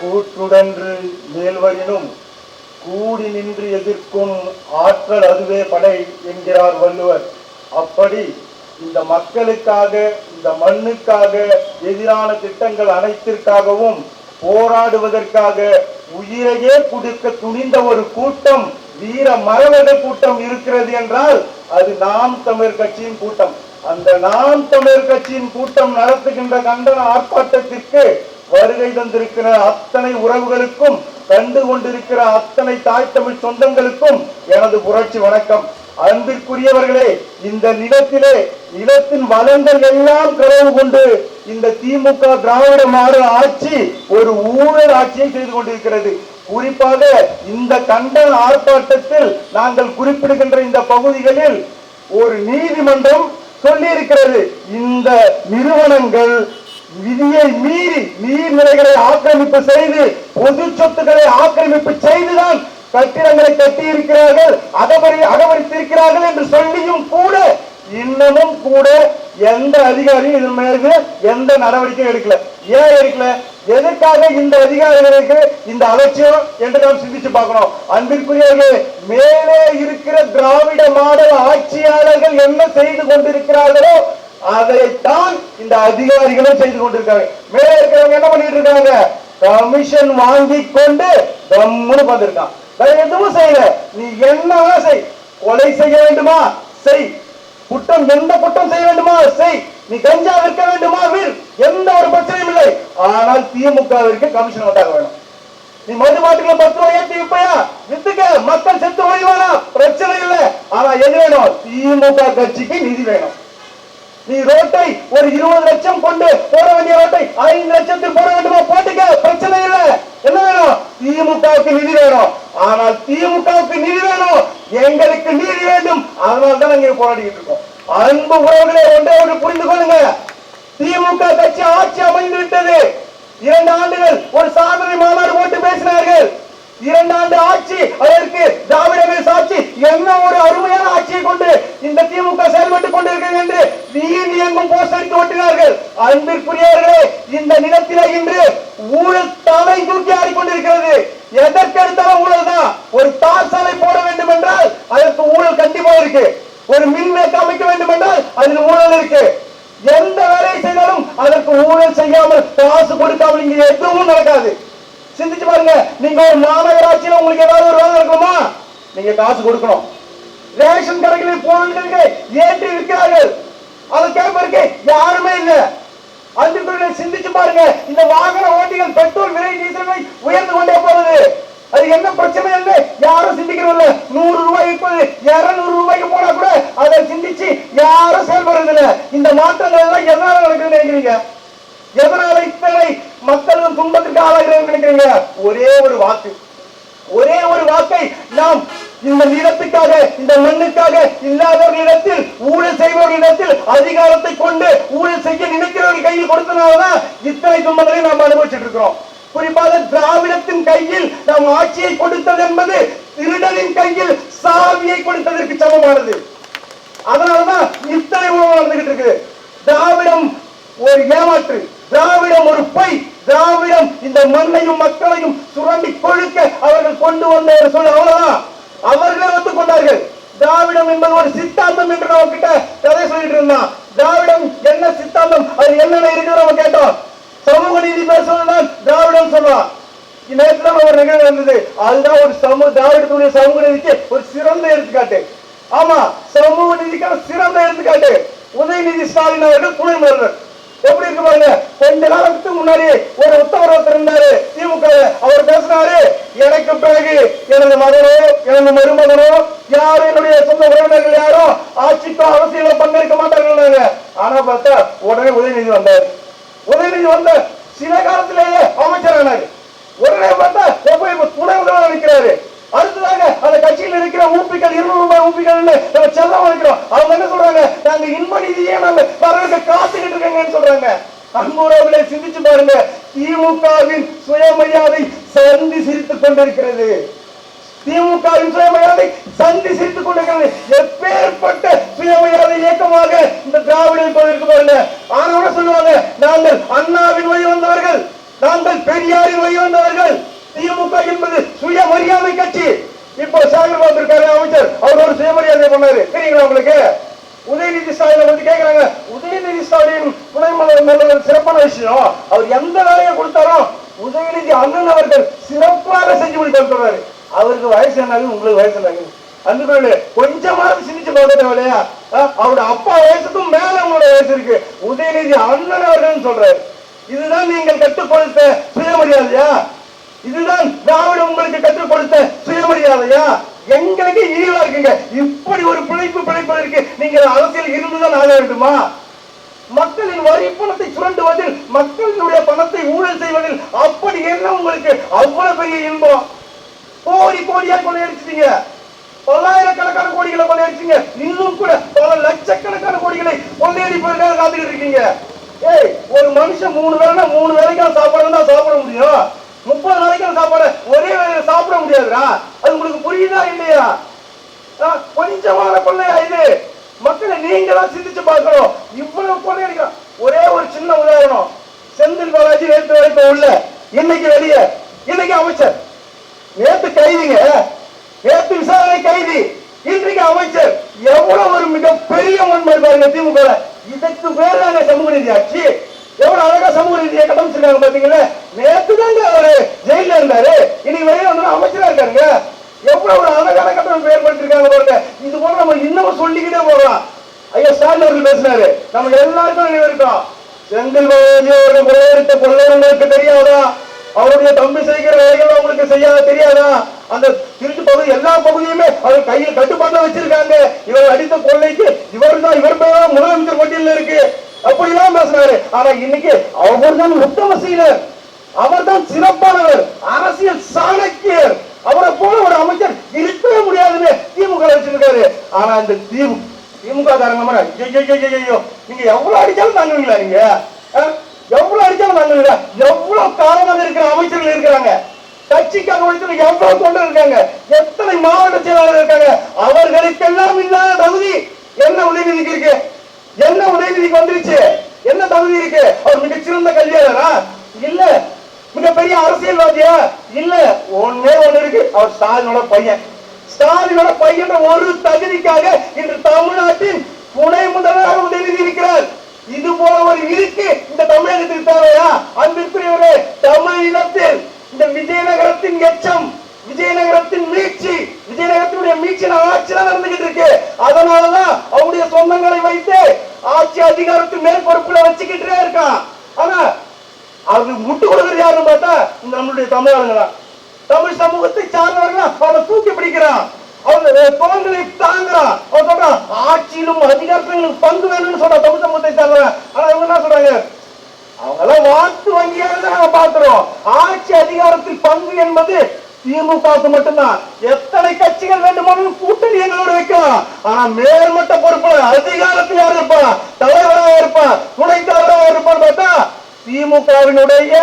கூற்றுடன்று மேல்வரினும் கூடி நின்று எதிர்க்கும் ஆற்றல் அதுவே படை என்கிறார் வள்ளுவர். அப்படி இந்த மக்களுக்காக இந்த மண்ணுக்காக எதிரான திட்டங்கள் அனைத்திற்காகவும் போராடுவதற்காக உயிரையே கொடுக்க துணிந்த ஒரு கூட்டம் வீர மரவக கூட்டம் இருக்கிறது என்றால் அது நாம் தமிழ் கட்சியின் கூட்டம். அந்த நாம் தமிழ் கட்சியின் கூட்டம் நடத்துகின்ற கண்டன ஆர்ப்பாட்டத்திற்கு வருகை தந்திருக்கிற அத்தனை உறவுகளுக்கும் கண்டு கொண்டிருக்கிற அத்தனை தாய் தமிழ் சொந்தங்களுக்கும் எனது புரட்சி வணக்கம். அன்பிற்குரியவர்களே இந்த நிலத்திலே நிலத்தின் வளங்கள் எல்லாம் களவு கொண்டு இந்த திமுக திராவிட மாடல் ஆட்சி ஒரு ஊழல் ஆட்சியை செய்து கொண்டிருக்கிறது. குறிப்பாக இந்த கண்டன ஆர்ப்பாட்டத்தில் நாங்கள் குறிப்பிடுகின்ற இந்த பகுதிகளில் ஒரு நீதிமன்றம் சொல்லி இருக்கிறது இந்த நிறுவனங்கள் விதியை மீறி நீர்நிலைகளை ஆக்கிரமிப்பு செய்து பொது சொத்துக்களை ஆக்கிரமிப்பு செய்துதான் கட்டிடங்களை கட்டி இருக்கிறார்கள் அகபரி அகபரித்திருக்கிறார்கள் என்று சொல்லியும் கூட இன்னமும் கூட எந்த அதிகாரியும் இதன் மேற்கு எந்த நடவடிக்கையும் எடுக்கல. ஏன் எடுக்கல? எதற்காக இந்த அதிகாரிகளுக்கு இந்த அலட்சியம் என்று நாம் சிந்திச்சு பார்க்கணும். அன்பிற்குரியவர்களே மேலே இருக்கிற திராவிட மாடல் ஆட்சியாளர்கள் என்ன செய்து கொண்டிருக்கிறார்களோ அதைத்தான் இந்த அதிகாரிகளும் செய்து கொண்டிருக்காங்க. மேல இருக்கிறவங்க என்ன பண்ணிட்டு இருக்காங்க? கமிஷன் வாங்கி கொண்டு கம்முன்னு வந்திருக்கான் வேற எதுவும் செய்யல. நீ என்ன செய். கொலை செய்ய வேண்டுமா? செய். குற்றம் எந்த குற்றம் செய்ய வேண்டுமா? செய். நீ கஞ்சா விற்க வேண்டுமா? வில். எந்த ஒரு பிரச்சனையும் இல்லை. ஆனால் திமுகவிற்கு கமிஷன் வந்தாக வேணும். நீ மது மாட்டுக்குள்ள பத்து ரூபாய் ஏற்றி விப்பையா வித்துக்க. மக்கள் செத்து ஓய்வானா பிரச்சனை இல்லை. ஆனா எது வேணும்? திமுக கட்சிக்கு நிதி வேணும். நீ ரோட்டை ஒரு இருபது லட்சம் கொண்டு போட வேண்டிய ரோட்டை ஐந்து லட்சத்தில் போட வேண்டுமா? போட்டுக்க பிரச்சனை இல்ல. என்ன வேணும்? திமுகவுக்கு நிதி வேணும். ஆனால் திமுகவுக்கு நிதி வேணும். எங்களுக்கு நீதி வேண்டும். அதனால தான் நாங்க போராடிட்டு இருக்கோம். அன்பு உறவுகளை ஒன்றே ஒன்று புரிந்து கொள்ளுங்க. திமுக கட்சி ஆட்சி அமைந்து விட்டது. இரண்டு ஆண்டுகள் ஒரு சாதனை மாநாடு போட்டு பேசினார்கள். இரண்டு ஆண்டு ஆட்சி அதற்கு திராவிட சாட்சி. என்ன ஒரு அருமையான ஆட்சியை கொண்டு இந்த திமுக செயல்பட்டுக் கொண்டிருக்கிறது என்று வீதி எங்கும் போஸ்டரித்து அடித்து ஓட்டினார்கள். அன்பிற்குரியவர்களே இந்த நிலத்திலே இன்று ஊழல் தலை தூக்கி ஆடிக்கொண்டிருக்கிறது. எதற்கெடுத்தாலும் ஊழல் தான். ஒரு தார் சாலை போட வேண்டும் என்றால் அதற்கு ஊழல் கண்டிப்பா இருக்கு. ஒரு மின்வேக்கு அமைக்க வேண்டும் என்றால் அதில் ஊழல் இருக்கு. எந்த வேலையை செய்தாலும் அதற்கு ஊழல் செய்யாமல் காசு கொடுக்காமல் இங்க எதுவும் நடக்காது. சிந்திச்சு பாருங்க நீங்க ஒரு மாநகராட்சியில உங்களுக்கு ஏதாவது ஒரு வேலை இருக்குமா? நீங்க காசு கொடுக்கணும். ரேஷன் கடைகளில் பொருட்களுக்கு ஏற்றி இருக்கிறார்கள். அதை கேட்பதற்கு யாருமே இல்லை. அன்புக்குரிய சிந்திச்சு பாருங்க. இந்த வாகன ஓட்டிகள் பெட்ரோல் விலை டீசல் விலை உயர்ந்து கொண்டே போறது அது என்ன பிரச்சனை என்று யாரும் சிந்திக்கிறதில்ல. நூறு ரூபாய் இப்போது இருநூறு ரூபாய்க்கு போனா கூட அதை சிந்திச்சு யாரும் செயல்படுறதில்ல. இந்த மாற்றங்கள் எல்லாம் எதனால நடக்குதுன்னு நினைக்கிறீங்க? எதனால இத்தனை மக்கள் துன்பத்திற்கு ஆளாகிறார்கள் நினைக்கிறீங்க? ஒரே ஒரு வாக்கு. ஒரே ஒரு வாக்கை நாம் இந்த நிலத்துக்காக இந்த மண்ணுக்காக இல்லாதவர்களிடத்தில் ஊழல் செய்பவர்களிடத்தில் அதிகாரத்தை கொண்டு ஊழல் செய்ய நினைக்கிறவர்கள் கையில் கொடுத்தனாலதான் இத்தனை துன்பங்களை நாம் அனுபவிச்சுட்டு இருக்கிறோம் குறிப்பாக திராவிடத்தின் கையில் நாம் ஆட்சியை கொடுத்தது என்பது திருடனின் கையில் சாவியை கொடுத்ததற்கு சமமானது. அதனாலதான் இத்தனை உணவு நடந்துகிட்டு இருக்கு திராவிடம் ஒரு ஏமாற்று திராவிடம் ஒரு பொய் திராவிடம் இந்த மண்ணையும் மக்களையும் சுரண்டி கொழுக்க அவர்கள் கொண்டு வந்த சொல்ல சொல் அவ்வளவுதான். அவர்களே ஒத்துக்கொண்டார்கள். திராவிடம் என்பது ஒரு சித்தாந்தம் என்று நம்ம கிட்ட கதை சொல்லிட்டு இருந்தான் திராவிடம் என்ன சித்தாந்தம்? அது என்னென்ன இருக்கு நம்ம கேட்டோம். சமூக நீதி பேசுவதுதான் திராவிடம் சொல்லலாம் நேற்று நம்ம ஒரு நிகழ்வு இருந்தது அதுதான் ஒரு சமூக திராவிடத்துடைய சமூக நீதிக்கு ஒரு சிறந்த எடுத்துக்காட்டு. ஆமா சமூக நீதிக்கான சிறந்த எடுத்துக்காட்டு. உதயநிதி ஸ்டாலின் அவர்கள் துணை முதல்வர் எப்படி இருக்கு பாருங்க? கொஞ்ச காலத்துக்கு முன்னாடி ஒரு உத்தவர் ஒருத்தர் இருந்தாரு திமுக அவர் பேசினாரு எனக்கு பிறகு எனது மகனோ எனது மருமகனோ யாரும் என்னுடைய சொந்த உறவினர்கள் யாரும் ஆட்சிக்கோ அவசியம் பங்கெடுக்க மாட்டார்கள் ஆனா பார்த்தா உடனே உதயநிதி வந்தாரு. உதயநிதி வந்த சில காலத்திலேயே அமைச்சரானாரு. உடனே பார்த்தா எப்ப இப்ப துணை முதல்வர் நிற்கிறாரு அடுத்ததாக அந்த கட்சியில் இருக்கிற ஊப்பிகள் இருநூறு ரூபாய் ஊப்பிகள் நம்ம செல்லம் இருக்கிறோம். அவங்க என்ன சொல்றாங்க? நாங்க இன்ப நிதியே நாங்க வரவேற்க காத்துக்கிட்டு இருக்கேங்கன்னு சொல்றாங்க. அன்புறவுகளை சிந்திச்சு பாருங்க. திமுகவின் சுயமரியாதை சந்தி சிரித்துக் கொண்டிருக்கிறது. திமுகவின் சுயமரியாதை சந்தி சிரித்துக் கொண்டிருக்கிறது. எப்பேற்பட்ட சுயமரியாதை இயக்கமாக இந்த திராவிட போயிருக்கு இருக்கு பாருங்க. ஆனா சொல்லுவாங்க? நாங்கள் அண்ணாவின் வழி வந்தவர்கள். நாங்கள் பெரியாரின் வழி வந்தவர்கள். திமுக என்பது சுயமரியாதை கட்சி. இப்ப சாகர் வந்திருக்காரு அமைச்சர். அவர் ஒரு சுயமரியாதை பண்ணாரு. தெரியுங்களா உங்களுக்கு? உதயநிதி ஸ்டாலின் வந்து கேட்கிறாங்க உதயநிதி ஸ்டாலின் துணை நல்ல ஒரு சிறப்பான விஷயம். அவர் எந்த வேலையை கொடுத்தாரோ உதயநிதி அண்ணன் அவர்கள் சிறப்பாக செஞ்சு முடித்து சொல்றாரு. அவருக்கு வயசு என்னது? உங்களுக்கு வயசு என்னங்க அன்புகளே கொஞ்சமாவது சிந்திச்சு பார்த்துட்டோம் இல்லையா? அவரோட அப்பா வயசுக்கும் மேல உங்களோட வயசு இருக்கு. உதயநிதி அண்ணன் அவர்கள் சொல்றாரு. இதுதான் நீங்கள் கற்றுக் கொடுத்த சுயமரியாதையா? இதுதான் திராவிட உங்களுக்கு கற்றுக் கொடுத்த சுயமரியாதையா? எங்களுக்கு ஈழா இருக்குங்க. இப்படி ஒரு பிழைப்பு பிழைப்பதற்கு நீங்கள் அரசியல் இருந்துதான் ஆக வேண்டுமா? மக்களின் வரி பணத்தை சுரண்டுவதில் மக்களினுடைய பணத்தை ஊழல் செய்வதில் அப்படி என்ன உங்களுக்கு அவ்வளவு பெரிய இன்பம்? கோடி கோடியா கொள்ளையடிச்சிட்டீங்க. பல்லாயிரக்கணக்கான கோடிகளை கொள்ளையடிச்சிங்க. இன்னும் கூட பல லட்சக்கணக்கான கோடிகளை கொள்ளையடிப்பதற்காக காத்துக்கிட்டு இருக்கீங்க. ஏய் ஒரு மனுஷன் மூணு வேளைனா மூணு வேலைக்கான சாப்பாடு தான் சாப்பிட முடியும். முப்பது நாளைக்கு சாப்பாடு ஒரே வேலையில சாப்பிட முடியாதுடா. அது உங்களுக்கு புரியுதா இல்லையா? ஆ, கொஞ்சமான கொள்ளையா இது? மக்களை நீங்களா சிந்திச்சு பார்க்கணும். இவ்வளவு கொள்ளையடிக்கிறான் ஒரே ஒரு சின்ன உதாரணம். செந்தில் பாலாஜி நேற்று வரைக்கும் உள்ள. இன்னைக்கு வெளியே. இன்னைக்கு அமைச்சர். நேற்று கைதிங்க. நேற்று விசாரணை கைதி. இன்றைக்கு அமைச்சர். எவ்வளவு ஒரு மிகப்பெரிய உண்மை பாருங்க திமுக இதற்கு பேர் தாங்க சமூக நீதி ஆட்சி எவ்வளவு அழகா சமூக நீதியை கட்டமைச்சிருக்காங்க பாத்தீங்களா? நேத்து தாங்க அவரு ஜெயில இருந்தாரு. இன்னைக்கு வெளியே வந்து அமைச்சரா இருக்காருங்க. எவ்வளவு ஒரு அழகான கட்டமைப்பு ஏற்படுத்திருக்காங்க பாருங்க. இது போல நம்ம இன்னமும் சொல்லிக்கிட்டே போகலாம். ஐயா ஸ்டாலின் அவர்கள் பேசினாரு. நம்ம எல்லாருக்கும் நினைவு இருக்கோம் செந்தில் பாலாஜி அவர்கள் கொள்ளையடித்த கொள்ளையர்களுக்கு தெரியாதா? அவருடைய தம்பி செய்கிற வேலைகள் உங்களுக்கு செய்யாத தெரியாதா? அந்த திருச்சி பகுதி எல்லா பகுதியுமே அவர் கையில் கட்டுப்பாட்டுல வச்சிருக்காங்க. இவர் அடித்த கொள்ளைக்கு இவர் தான் இவர் பேர் முதலமைச்சர் பட்டியலில் இருக்கு. அப்படிலாம் பேசினாரு ஆனா இன்னைக்கு அவர் தான் உத்தம செயலர் அவர் தான் சிறப்பானவர். அரசியல் சாணக்கியர். அவரை போல ஒரு அமைச்சர் இருக்கவே முடியாதுன்னு திமுக வச்சிருக்காரு. ஆனா இந்த திமுக திமுக காரணமா ஐயோ நீங்க எவ்வளவு அடிச்சாலும் தாங்குவீங்களா நீங்க? எவ்வளவு அடிச்சாலும் தாங்குவீங்களா? எவ்வளவு காலமாக இருக்கிற அமைச்சர்கள் இருக்கிறாங்க? கட்சிக்காக உழைத்து எவ்வளவு கொண்டு இருக்காங்க? எத்தனை மாவட்ட செயலாளர் இருக்காங்க? அவர்களுக்கெல்லாம் இல்லாத தகுதி. என்ன உதவி இருக்கு? என்ன உதயநிதிக்கு வந்துருச்சு? என்ன தகுதி இருக்கு? அவர் மிகச்சிறந்த கல்வியாளரா? இல்ல. மிகப்பெரிய அரசியல்வாதியா? இல்ல. ஒன்னே ஒண்ணு இருக்கு. அவர் ஸ்டாலினோட பையன். ஸ்டாலினோட பையன் ஒரு தகுதிக்காக இன்று தமிழ்நாட்டின் துணை முதல்வராக உதயநிதி இருக்கிறார் இது போல ஒரு இருக்கு இந்த தமிழகத்துக்கு தேவையா? அன்பிற்குரியவரே தமிழகத்தில் இந்த விஜயநகரத்தின் எச்சம் விஜயநகரத்தின் மீட்சி விஜயநகரத்தினுடைய மீட்சி ஆட்சி நடந்துகிட்டு இருக்கு. அதனாலதான் அவருடைய சொந்தங்களை வைத்து ஆட்சி அதிகாரத்தை மேற்பொறுப்புல வச்சுக்கிட்டே இருக்கான் ஆனா அது முட்டு கொடுக்கறது யாருன்னு பார்த்தா இந்த நம்மளுடைய தமிழாளுங்க தான் தமிழ் சமூகத்தை சார்ந்தவர்கள் அவனை தூக்கி பிடிக்கிறான். அவங்க தோல்களை தாங்குறான். அவன் சொல்றான் ஆட்சியிலும் அதிகாரத்திலும் பங்கு வேணும்னு சொல்றான் தமிழ் சமூகத்தை சார்ந்தவன். ஆனா அவங்க என்ன சொல்றாங்க? அவங்க எல்லாம் வாக்கு வங்கியாக நாங்க பாக்குறோம் ஆட்சி அதிகாரத்தில் பங்கு என்பது திமுகவுக்கு மட்டும்தான். எத்தனை கட்சிகள் வேண்டுமானாலும் கூட்டணி எங்களோட வைக்கலாம். ஆனா மேல்மட்ட பொறுப்புல அதிகாரத்தில் யார் இருப்பான் தலைவராக இருப்பான் துணை தலைவராக இருப்பான்னு பார்த்தா திமுகவினுடைய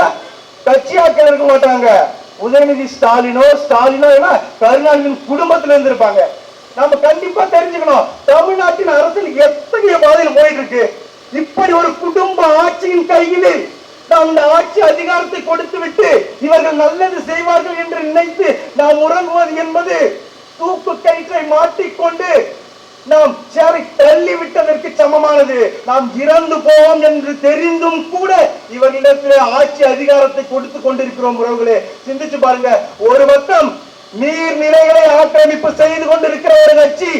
கட்சியாக்கள் இருக்க மாட்டாங்க. உதயநிதி ஸ்டாலினோ ஸ்டாலினோ என்ன கருணாநிதியின் குடும்பத்துல இருந்து இருப்பாங்க கண்டிப்பா தெரிஞ்சுக்கணும். தமிழ்நாட்டின் அரசியல் எத்தகைய பாதையில் போயிட்டு இருக்கு? இப்படி ஒரு குடும்ப ஆட்சியின் கையில் அந்த ஆட்சி அதிகாரத்தை கொடுத்து விட்டு இவர்கள் நல்லது செய்வார்கள் என்று நினைத்து நாம் உறங்குவது என்பது தூக்கு கயிற்றை மாட்டிக்கொண்டு நாம் சேரை தள்ளி விட்டதற்கு சமமானது. நாம் இறந்து போவோம் என்று தெரிந்தும் கூட இவர்களிடத்திலே ஆட்சி அதிகாரத்தை கொடுத்து கொண்டிருக்கிறோம் உறவுகளே. சிந்திச்சு பாருங்க. ஒரு பக்கம் நீர்நிலைகளை ஆக்கிரமிப்பு செய்து கொண்டிருக்கிற ஒரு கட்சி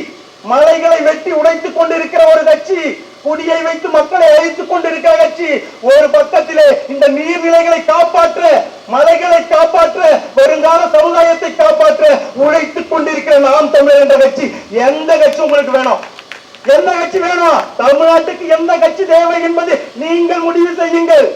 மலைகளை வெட்டி உடைத்துக் கொண்டிருக்கிற ஒரு கட்சி குடியை வைத்து மக்களை அழித்துக் கொண்டிருக்கிற கட்சி ஒரு பக்கத்திலே இந்த நீர்நிலைகளை காப்பாற்ற மலைகளை காப்பாற்ற வருங்கால சமுதாயத்தை காப்பாற்ற உழைத்துக் கொண்டிருக்கிற நாம் தமிழர் என்ற கட்சி எந்த கட்சி உங்களுக்கு வேணும்? எந்த கட்சி வேணும்? தமிழ்நாட்டுக்கு எந்த கட்சி தேவை என்பது நீங்கள் முடிவு செய்யுங்கள்.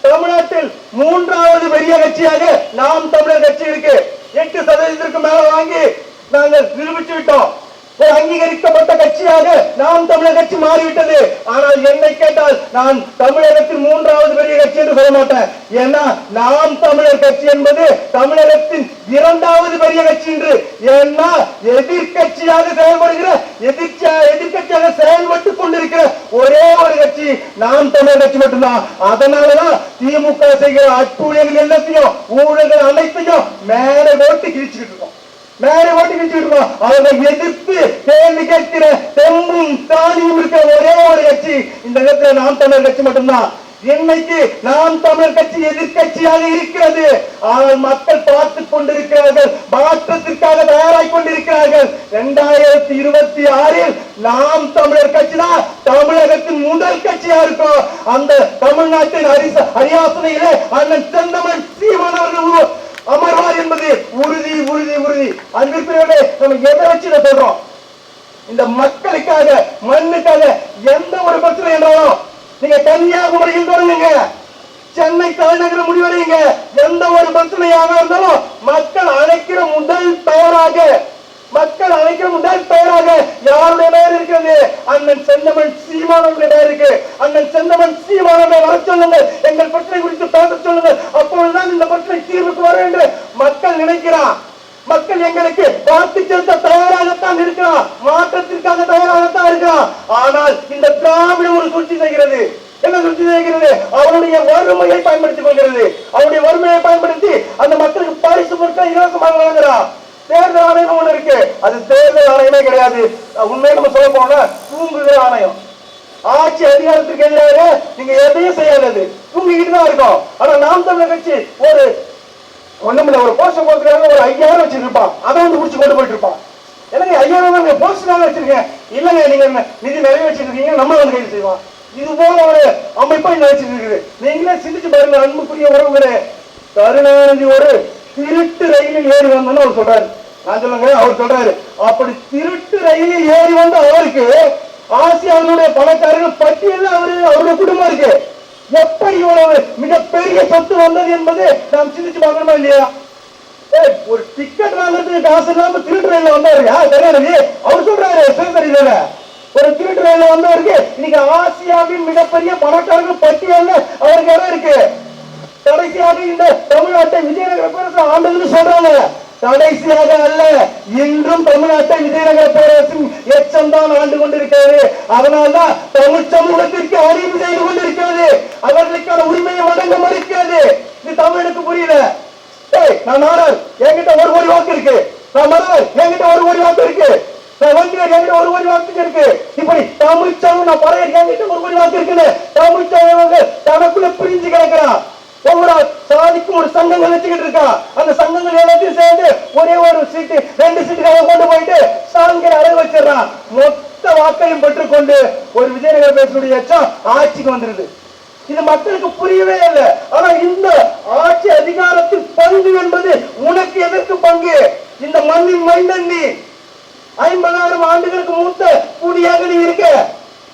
தமிழ்நாட்டில் மூன்றாவது பெரிய கட்சியாக நாம் தமிழர் கட்சி இருக்கு. எட்டு சதவீதத்திற்கு மேல வாங்கி நாங்கள் நிரூபிச்சு விட்டோம். ஒரு அங்கீகரிக்கப்பட்ட கட்சியாக நாம் தமிழர் கட்சி மாறிவிட்டது. ஆனால் என்னை கேட்டால் நான் தமிழகத்தின் மூன்றாவது பெரிய கட்சி என்று சொல்ல மாட்டேன். ஏன்னா நாம் தமிழர் கட்சி என்பது தமிழகத்தின் இரண்டாவது பெரிய கட்சி என்று. ஏன்னா எதிர்க்கட்சியாக செயல்படுகிற எதிர்ச்சியா எதிர்க்கட்சியாக செயல்பட்டு கொண்டிருக்கிற ஒரே ஒரு கட்சி நாம் தமிழர் கட்சி மட்டும்தான். அதனாலதான் திமுக செய்கிற அற்புதங்கள் எல்லாத்தையும் ஊழல்கள் அனைத்தையும் மேலே போட்டு கிழிச்சுக்கிட்டு இருக்கோம். மேல ஓட்டி கிழிச்சுக்கிட்டு அவரை எதிர்த்து கேள்வி கேட்கிற தெம்பும் தானியும் இருக்கிற ஒரே ஒரு கட்சி. இந்த இடத்துல நாம் தமிழர் கட்சி மட்டும்தான். இன்னைக்கு நாம் தமிழர் கட்சி எதிர்கட்சியாக இருக்கிறது? ஆனால் மக்கள் பார்த்து கொண்டிருக்கிறார்கள் மாற்றத்திற்காக தயாராகி கொண்டிருக்கிறார்கள். இரண்டாயிரத்தி இருபத்தி ஆறில் நாம் தமிழர் கட்சி தான் தமிழகத்தின் முதல் கட்சியா இருக்கும். அந்த தமிழ்நாட்டின் அரிச அரியாசனையிலே அண்ணன் செந்தமன் சீமான் அவர்கள் அமர்வு என்பது உறுதி உறுதி உறுதி. அன்பிற்குரியவர்களே நம்ம எதை வச்சு இதை சொல்றோம்? இந்த மக்களுக்காக மண்ணுக்காக எந்த ஒரு பிரச்சனை என்றாலும் நீங்க கன்னியாகுமரியில் தொடங்குங்க சென்னை தலைநகர் முடிவடையுங்க. எந்த ஒரு பிரச்சனையாக இருந்தாலும் மக்கள் அழைக்கிற முதல் தவறாக மக்கள் அழைக்கிற தான் பெயராக யாருடைய பெயர் இருக்கிறது? அண்ணன் செந்தமன் சீமானவருடைய பெயர் இருக்கு. அண்ணன் செந்தமன் சீமானவரை வர சொல்லுங்கள். எங்கள் பிரச்சனை குறித்து பேச சொல்லுங்கள். அப்பொழுதுதான் இந்த பிரச்சனை தீர்வுக்கு வரும் என்று மக்கள் நினைக்கிறான். மக்கள் எங்களுக்கு வாக்கு செலுத்த தயாராகத்தான் இருக்கிறான். மாற்றத்திற்காக தயாராகத்தான் இருக்கிறான். ஆனால் இந்த திராவிடம் ஒரு சூழ்ச்சி செய்கிறது. என்ன சூழ்ச்சி செய்கிறது? அவருடைய வறுமையை பயன்படுத்திக் கொள்கிறது. அவருடைய வறுமையை பயன்படுத்தி அந்த மக்களுக்கு பரிசு பொருட்கள் இலவசமாக வழங்குறான் தேர்தல் ஆணையம் ஒண்ணு இருக்கு. அது தேர்தல் ஆணையமே கிடையாது. உண்மையை நம்ம சொல்ல போனா தூங்குகிற ஆணையம். ஆட்சி அதிகாரத்திற்கு எதிராக நீங்க எதையும் செய்யாதது தூங்கிக்கிட்டு தான் இருக்கும். ஆனா நாம் தமிழர் கட்சி ஒரு ஒண்ணுமில்ல ஒரு போஸ்டர் போட்டுக்காக ஒரு ஐயாயிரம் வச்சிருப்பான் அதை வந்து முடிச்சு கொண்டு போயிட்டு இருப்பான். என்னங்க ஐயாயிரம் தான் போஸ்டர் வச்சிருக்கேன் இல்லங்க நீங்க என்ன நிதி நிறைய வச்சிருக்கீங்க நம்ம வந்து கைது செய்வோம் இது போல ஒரு அமைப்பா இங்க வச்சிருக்கு நீங்களே சிந்திச்சு பாருங்க அன்புக்குரிய உறவுகளே. கருணாநிதி ஒரு திருட்டு ரயிலில் ஏறி வந்தோம்னு அவர் சொல்றாரு. நான் சொல்லுங்க அவர் சொல்றாரு. அப்படி திருட்டு ரயிலில் ஏறி வந்த அவருக்கு ஆசியாவினுடைய பணக்காரர்கள் பட்டியல் அவரு அவருடைய குடும்பம் இருக்கு. எப்படி இவ்வளவு மிகப்பெரிய சொத்து வந்தது என்பது நாம் சிந்திச்சு பார்க்கணுமா இல்லையா? ஏய், ஒரு டிக்கெட் வாங்குறதுக்கு காசு இல்லாம திருட்டு ரயில் வந்தாரு யார் தெரியாது? அவர் சொல்றாரு சிவகரியில ஒரு திருட்டு ரயில் வந்தவருக்கு இன்னைக்கு ஆசியாவின் மிகப்பெரிய பணக்காரர்கள் பட்டியல் அவருக்கு இடம் இருக்கு. கடைசியாக இந்த தமிழ்நாட்டை விஜயநகர பேரரசு ஆண்டதுன்னு சொல்றாங்க. கடைசியாக அல்ல இன்றும் தமிழ்நாட்டை விஜயநகர பேரரசின் எச்சம் தான் ஆண்டு கொண்டிருக்கிறது. அதனால்தான் தமிழ் சமூகத்திற்கு அறிவு செய்து கொண்டிருக்கிறது அவர்களுக்கான உரிமையை வழங்க மறுக்கிறது இது தமிழுக்கு புரியல ஏய் நான் நாடார் என்கிட்ட ஒரு கோடி வாக்கு இருக்கு நான் மறவர் என்கிட்ட ஒரு கோடி வாக்கு இருக்கு நான் வங்கியர் என்கிட்ட ஒரு கோடி வாக்கு இருக்கு இப்படி தமிழ் சமூகம் நான் பறையர் என்கிட்ட ஒரு கோடி வாக்கு இருக்குன்னு தமிழ் சமூகம் தனக்குள்ள பிரிஞ்சு கிடக்கிறான் ஒவ்வொரு சாதிக்கும் ஒரு சங்கங்கள் வச்சுக்கிட்டு இருக்கான் அந்த சங்கங்கள் எல்லாத்தையும் சேர்ந்து ஒரே ஒரு சீட்டு ரெண்டு சீட்டுக்காக கொண்டு போயிட்டு சாங்கிற அறை வச்சிடறான் மொத்த வாக்கையும் பெற்றுக்கொண்டு ஒரு விஜயநகர ஆட்சிக்கு வந்துருது. இது மக்களுக்கு புரியவே இல்லை. ஆனா இந்த ஆட்சி அதிகாரத்தில் பங்கு என்பது உனக்கு எதற்கு பங்கு? இந்த மண்ணின் மைந்தன் நீ ஐம்பதாயிரம் ஆண்டுகளுக்கு மூத்த குடியாக நீ இருக்க.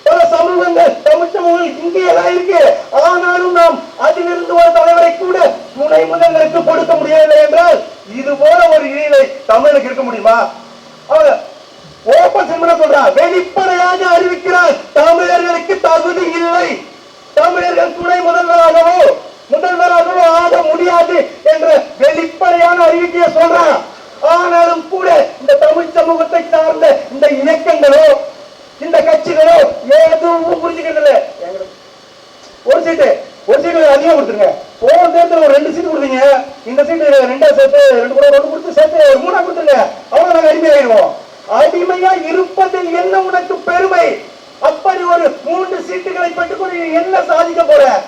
பல சமூகங்கள் தமிழ் சமூகங்கள் இங்கே தான் இருக்கு. ஆனாலும் நாம் அதிலிருந்து ஒரு தலைவரை கூட துணை முதல்வருக்கு கொடுக்க முடியவில்லை என்றால் இது போல ஒரு இழிவை தமிழுக்கு இருக்க முடியுமா? அவங்க ஓப்பன் சிம்பிளா சொல்றான் வெளிப்படையாக அறிவிக்கிறார் தமிழர்களுக்கு தகுதி இல்லை. தமிழர்கள் துணை முதல்வராகவோ முதல்வராகவோ ஆக முடியாது என்ற வெளிப்படையான அறிவிக்கையை சொல்றான் ஆனாலும் கூட இந்த தமிழ் சமூகத்தை சார்ந்த இந்த இயக்கங்களோ இந்த கட்சிகளோ எதுவும் புரிஞ்சுக்கிறது எங்களுக்கு ஒரு சீட்டு ஒரு சீட்டு அதிகம் கொடுத்துருங்க. போன தேர்தல் ஒரு ரெண்டு சீட்டு கொடுத்தீங்க. இந்த சீட்டு ரெண்டா சேர்த்து ரெண்டு கூட ஒன்று கொடுத்து சேர்த்து மூணா கொடுத்துருங்க. அவ்வளவு நாங்க அடிமையாயிருவோம் அடிமையா இருப்பதில் என்ன உனக்கு பெருமை? அப்படி ஒரு மூன்று சீட்டுகளை பெற்றுக்கொண்டு நீ என்ன சாதிக்க போற?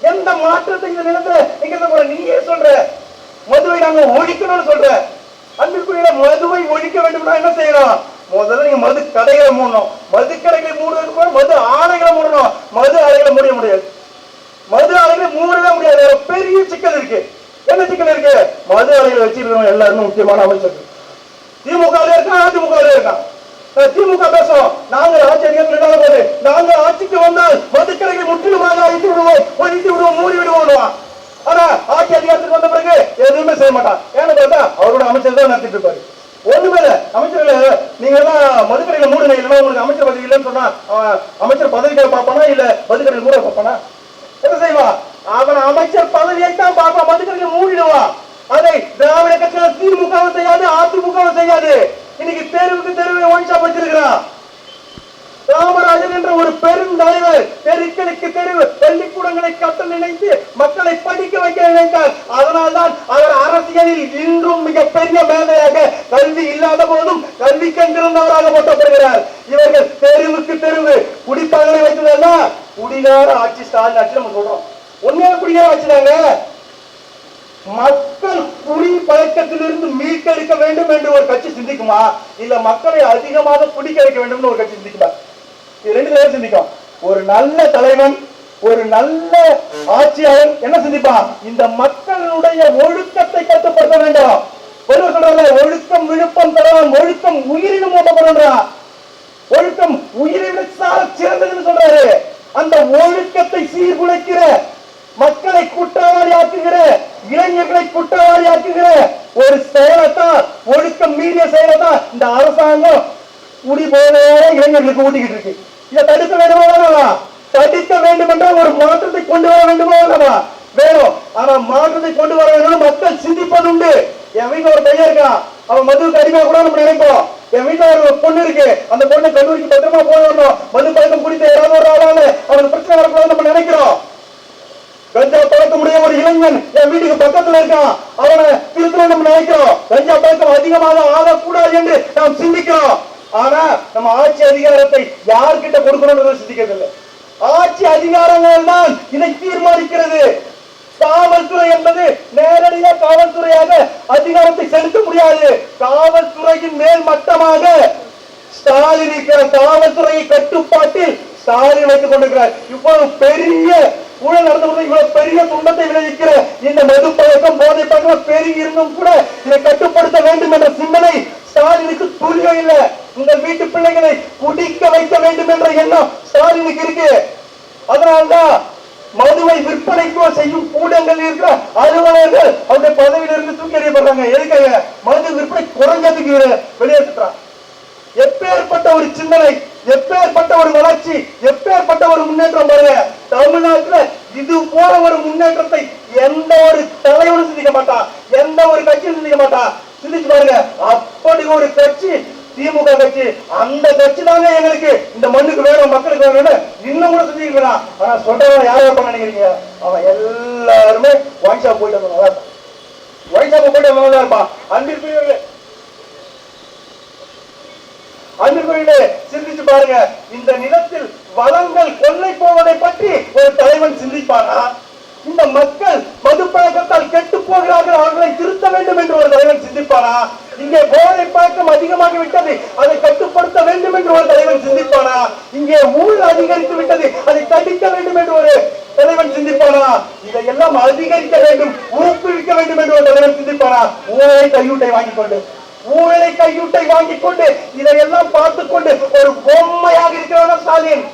எந்த மாற்றத்தை இந்த நிலத்துல நிகழ்த்த போற? நீயே சொல்ற. மதுவை நாங்க ஒழிக்கணும்னு சொல்ற. அன்பிற்குரிய மதுவை ஒழிக்க வேண்டும்னா என்ன செய்யணும்? முதல்ல நீங்க மது கடைகளை மூடணும். மது கடைகளை மூடுவதற்கு கூட மது ஆலைகளை மூடணும். மது ஆலைகளை மூட முடியாது. மது ஆலைகளை மூடவே முடியாது. பெரிய சிக்கல் இருக்கு. என்ன சிக்கல் இருக்கு? மது ஆலைகளை வச்சிருக்கிறவங்க எல்லாருமே முக்கியமான அமைச்சர்கள். திமுக இருக்கான் அதிமுக இருக்கான் திமுக பேசுவோம் நாங்கள் ஆட்சி அதிகாரத்தில் இருந்தாலும் போது நாங்கள் ஆட்சிக்கு வந்தால் மதுக்கடைகளை முற்றிலுமாக அழித்து விடுவோம் ஒழித்து விடுவோம் மூடி விடுவோம் ஆனா ஆட்சி அதிகாரத்துக்கு வந்த பிறகு எதுவுமே செய்ய மாட்டான் ஏன்னு பார்த்தா அவரோட அமைச்சர் தான் நடத்திட்டு இருப்பாரு. ஒண்ணுமே இல்ல. அமைச்சர்கள் நீங்க எல்லாம் மதுக்கடையில மூடுங்க இல்லைன்னா உங்களுக்கு அமைச்சர் பதவி இல்லைன்னு சொன்னா அவன் அமைச்சர் பதவிகளை பார்ப்பானா இல்ல மதுக்கடையில் மூட பார்ப்பானா என்ன செய்வா அவன் அமைச்சர் பதவியை தான் பார்ப்பான் மதுக்கடையில மூடிடுவான் அதை திராவிட கட்சிகள் திமுகவும் செய்யாது அதிமுகவும் செய்யாது இன்னைக்கு தெருவுக்கு தெருவு ஒன் ஷாப் வச்சிருக்கிறான் ராமராஜன் என்ற ஒரு பெரும் தலைவர் தெருக்களுக்கு தெருவு பள்ளிக்கூடங்களை கட்ட நினைத்து மக்களை படிக்க வைக்க நினைத்தார் அதனால்தான் அவர் அரசியலில் இன்றும் மிகப்பெரிய மேதையாக கல்வி இல்லாத போதும் கல்வி கண்டிருந்தவராக போட்டப்படுகிறார் இவர்கள் தெருவுக்கு தெருவு. குடிப்பகலை வைத்ததா குடிகார ஆட்சி ஸ்டாலின் ஆட்சி நம்ம சொல்றோம். உண்மையான குடிகார ஆட்சிதாங்க மக்கள் குடி பழக்கத்திலிருந்து மீட்டெடுக்க வேண்டும் என்று ஒரு கட்சி சிந்திக்குமா? இல்ல மக்களை அதிகமாக குடிக்க வேண்டும் ஒரு கட்சி சிந்திக்குமா? இது ரெண்டு பேரும் சிந்திக்கும். ஒரு நல்ல தலைவன் ஒரு நல்ல ஆட்சியாளன் என்ன சிந்திப்பான்? இந்த மக்களுடைய ஒழுக்கத்தை கட்டுப்படுத்த வேண்டும். ஒருவர் சொல்றாங்க ஒழுக்கம் விழுப்பம் தரலாம் ஒழுக்கம் உயிரினும் ஓட்டப்படுறான் ஒழுக்கம் உயிரின சால சிறந்ததுன்னு சொல்றாரு. அந்த ஒழுக்கத்தை சீர்குலைக்கிற மக்களை குற்றவாளி ஆக்குகிற இளைஞர்களை குற்றவாளி ஆக்குகிற ஒரு செயலைத்தான் ஒழுக்கம் மீறிய செயலைத்தான் இந்த அரசாங்கம் குடி போதையோட இளைஞர்களுக்கு ஊட்டிக்கிட்டு இருக்கு. இதை தடுக்க வேண்டுமா வேணாமா? தடுக்க வேண்டும் என்றால் ஒரு மாற்றத்தை கொண்டு வர வேண்டுமா வேணாமா? வேணும். ஆனா மாற்றத்தை கொண்டு வர வேண்டும் மக்கள் சிந்திப்பதுண்டு. என் வீட்டுல ஒரு பையன் இருக்கான். அவன் மதுவுக்கு அடிமையா கூட நம்ம நினைப்போம். என் வீட்டுல ஒரு பொண்ணு இருக்கு. அந்த பொண்ணு கல்லூரிக்கு பத்திரமா போயிடணும் மது பழக்கம் குடித்த ஏதாவது ஒரு ஆளால அவனுக்கு பிரச்சனை வரக்கூடாது நம்ம நினைக்கிறோம். கஞ்சா பழக்க முடிய ஒரு இளைஞன் என் வீட்டுக்கு பக்கத்துல இருக்கான். அவனை திருத்தல நம்ம நினைக்கிறோம். கஞ்சா பழக்கம் அதிகமாக ஆகக்கூடாது என்று நாம் சிந்திக்கிறோம். ஆனா நம்ம ஆட்சி அதிகாரத்தை யார்கிட்ட கொடுக்கணும்னு சிந்திக்கிறது ஆட்சி அதிகாரங்கள் தான் இதை தீர்மானிக்கிறது. காவல்துறை என்பது நேரடியாக காவல்துறையாக அதிகாரத்தை செலுத்த முடியாது. காவல்துறையின் மேல் மட்டமாக ஸ்டாலின் இருக்கிற காவல்துறையை கட்டுப்பாட்டில் ஸ்டாலின் வைத்துக் கொண்டிருக்கிறார். இவ்வளவு பெரிய ஊழல் நடந்தபோது இவ்வளவு பெரிய துன்பத்தை விளைவிக்கிற இந்த மது பழக்கம் போதை பழக்கம் பெருகி இருந்தும் கூட இதை கட்டுப்படுத்த வேண்டும் என்ற சிந்தனை ஸ்டாலினுக்கு துளியும் இல்லை. உங்கள் வீட்டு பிள்ளைகளை குடிக்க வைக்க வேண்டும் என்ற எண்ணம் ஸ்டாலினுக்கு இருக்கு. அதனால்தான் மதுவை விற்பனைக்கோ செய்யும் கூடங்கள் இருக்கிற அலுவலர்கள் அவங்க பதவியிலிருந்து தூக்கி எறியப்படுறாங்க எதுக்காக மது விற்பனை குறைஞ்சதுக்கு வெளியேற்றுறான் எப்பேற்பட்ட ஒரு சிந்தனை எப்பேற்பட்ட ஒரு வளர்ச்சி எப்பேற்பட்ட ஒரு முன்னேற்றம் பாருங்க. தமிழ்நாட்டுல இது போல ஒரு முன்னேற்றத்தை எந்த ஒரு தலைவனும் சிந்திக்க மாட்டான். எந்த ஒரு கட்சியும் சிந்திக்க மாட்டான். சிந்திச்சு பாருங்க. அப்படி ஒரு கட்சி திமுக கட்சி அந்த கட்சி தானே எங்களுக்கு இந்த மண்ணுக்கு வேணும் மக்களுக்கு வேணும்னு இன்னும் கூட சொல்லியிருக்கிறான் ஆனா சொல்றவன் யார் பண்ண நினைக்கிறீங்க? அவன் எல்லாருமே ஒயின் ஷாப் போயிட்டு வந்தவங்க ஒயின் ஷாப் போயிட்டு வந்தவங்க இருப்பான் அன்பிற்குரியவர்களே அன்புக்குரியவர்களே சிந்திச்சு பாருங்க. இந்த நிலத்தில் வளங்கள் கொள்ளை போவதை பற்றி ஒரு தலைவன் சிந்திப்பானா? இந்த மக்கள் மது பழக்கத்தால் கெட்டு போகிறார்கள் அவர்களை திருத்த வேண்டும் என்று ஒரு தலைவன் சிந்திப்பானா? இங்கே போதை பழக்கம் அதிகமாகி விட்டது. அதை கட்டுப்படுத்த வேண்டும் என்று ஒரு தலைவன் சிந்திப்பானா? இங்கே ஊழல் அதிகரித்து விட்டது. அதை தடுக்க வேண்டும் என்று ஒரு தலைவன் சிந்திப்பானா? இதையெல்லாம் அதிகரிக்க வேண்டும் ஊக்குவிக்க வேண்டும் என்று ஒரு தலைவன் சிந்திப்பானா? ஊழலை கையூட்டை வாங்கிக் கொண்டு ஊழலை கையூட்டை வாங்கிக் கொண்டு இதையெல்லாம் பார்த்துக் கொண்டு ஒரு பொம்மையாக இருக்கிறார் ஸ்டாலின்?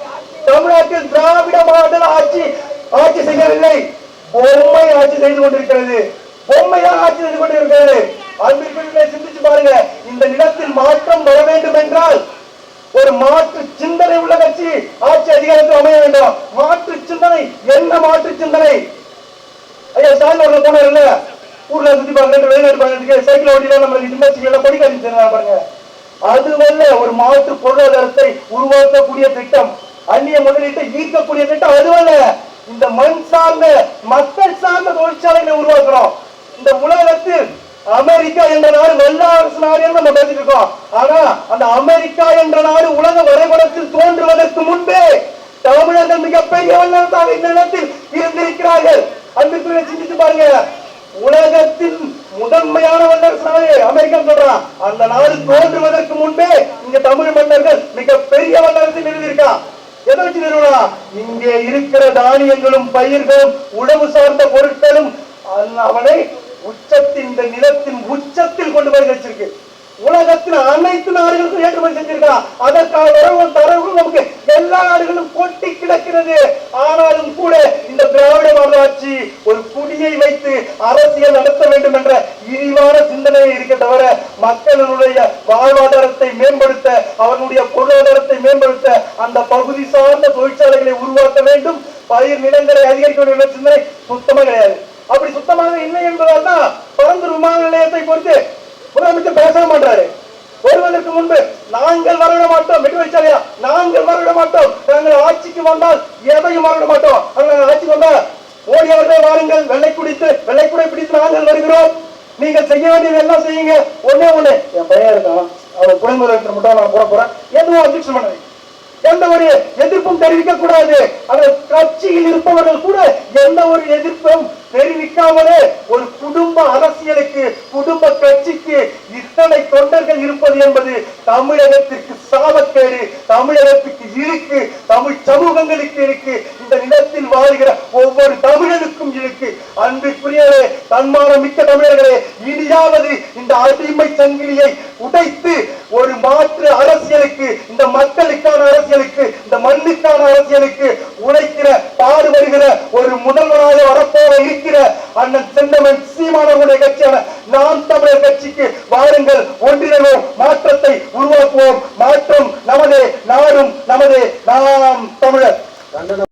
தமிழ்நாட்டில் திராவிட மாடல் ஆட்சி ஆட்சி செய்யவில்லை. பொம்மை ஆட்சி செய்து கொண்டிருக்கிறது. பொம்மையாக ஆட்சி செய்து கொண்டிருக்கிறது. அன்பிற்குள்ளே சிந்திச்சு பாருங்க. இந்த நிலத்தில் மாற்றம் வர வேண்டும் என்றால் ஒரு மாற்று சிந்தனை உள்ள கட்சி ஆட்சி அதிகாரத்தில் அமைய வேண்டும். மாற்று சிந்தனை என்ன மாற்று சிந்தனை? ஐயா ஸ்டாலின் அவர்கள் போனார் இல்ல? ஊர்ல சுத்தி பாருங்க வெளிநாட்டு சைக்கிள் ஓட்டிலாம் நம்ம யூனிவர்சிட்டியில கொடி காட்சி பாருங்க. அதுவல்ல ஒரு மாற்று பொருளாதாரத்தை உருவாக்கக்கூடிய திட்டம் அந்நிய முதலீட்டை ஈர்க்கக்கூடிய திட்டம் அதுவல்ல. இந்த மண் சார்ந்த மக்கள் சார்ந்த தொழிற்சாலைகளை உருவாக்குறோம். இந்த உலகத்தில் அமெரிக்கா என்ற நாடு வல்லரசு நாடு என்று நம்ம பேசிட்டு இருக்கோம். ஆனா அந்த அமெரிக்கா என்ற நாடு உலக வரைபடத்தில் தோன்றுவதற்கு முன்பே தமிழர்கள் மிகப்பெரிய வல்லரசாக இந்த இடத்தில் இருந்திருக்கிறார்கள். அன்புக்குரிய சிந்தித்து பாருங்க. உலகத்தின் முதன்மையான வல்லரசு நாடு அமெரிக்கா சொல்றான். அந்த நாடு தோன்றுவதற்கு முன்பே இங்க தமிழ் மன்னர்கள் மிகப்பெரிய வல்லரசில் இருந்திருக்கான் எதை வச்சு நிறுவனம் இங்கே இருக்கிற தானியங்களும் பயிர்களும் உணவு சார்ந்த பொருட்களும் அவனை உச்சத்தின் இந்த நிலத்தின் உச்சத்தில் கொண்டு போய் வச்சிருக்கு. உலகத்தில் அனைத்து நாடுகளுக்கும் ஏற்றுமதி செஞ்சிருக்கான் அதற்கான வரவும் தரவும் நமக்கு எல்லா நாடுகளும் கொட்டி கிடக்கிறது. ஆனாலும் கூட இந்த திராவிட மாடல் ஒரு குடியை வைத்து அரசியல் நடத்த வேண்டும் என்ற இழிவான சிந்தனை இருக்க தவிர மக்களுடைய வாழ்வாதாரத்தை மேம்படுத்த அவர்களுடைய பொருளாதாரத்தை மேம்படுத்த அந்த பகுதி சார்ந்த தொழிற்சாலைகளை உருவாக்க வேண்டும். பயிர் நிலங்களை அதிகரிக்க வேண்டும் என்ற சிந்தனை சுத்தமாக கிடையாது. அப்படி சுத்தமாக இல்லை என்பதால் தான் பரந்தூர் விமான நிலையத்தை பொறுத்து முதலமைச்சர் பேச மாட்டாரு. வருவதற்கு முன்பு நாங்கள் வரவிட மாட்டோம். விட்டு வச்சாலையா நாங்கள் வரவிட மாட்டோம். நாங்கள் ஆட்சிக்கு வந்தால் எதையும் வரவிட மாட்டோம். நாங்கள் ஆட்சிக்கு வந்தால் மோடி அவர்களே வாருங்கள். வெள்ளை குடித்து வெள்ளை குடை பிடித்து நாங்கள் வருகிறோம். நீங்கள் செய்ய வேண்டியது எல்லாம் செய்யுங்க. ஒன்னே ஒண்ணு. என் பையன் இருக்கான். அவன் துணை முதலமைச்சர் மட்டும் நான் போட போறேன். எதுவும் அப்ஜெக்ஷன் பண்ணாதீங்க. எந்த ஒரு எதிர்ப்பும் தெரிவிக்க கூடாது. அந்த கட்சியில் இருப்பவர்கள் கூட எந்த ஒரு எதிர்ப்பும் தெரிவிக்காமலே ஒரு குடும்ப அரசியலுக்கு குடும்ப கட்சிக்கு இத்தனை தொண்டர்கள் இருப்பது என்பது தமிழகத்திற்கு சாபக்கேடு தமிழகத்துக்கு இருக்கு தமிழ் சமூகங்களுக்கு இருக்கு இந்த நிலத்தில் வாழ்கிற ஒவ்வொரு தமிழனுக்கும் இருக்கு அன்பிற்குரியவரே தன்மானம் மிக்க தமிழர்களே இனியாவது இந்த அடிமை சங்கிலியை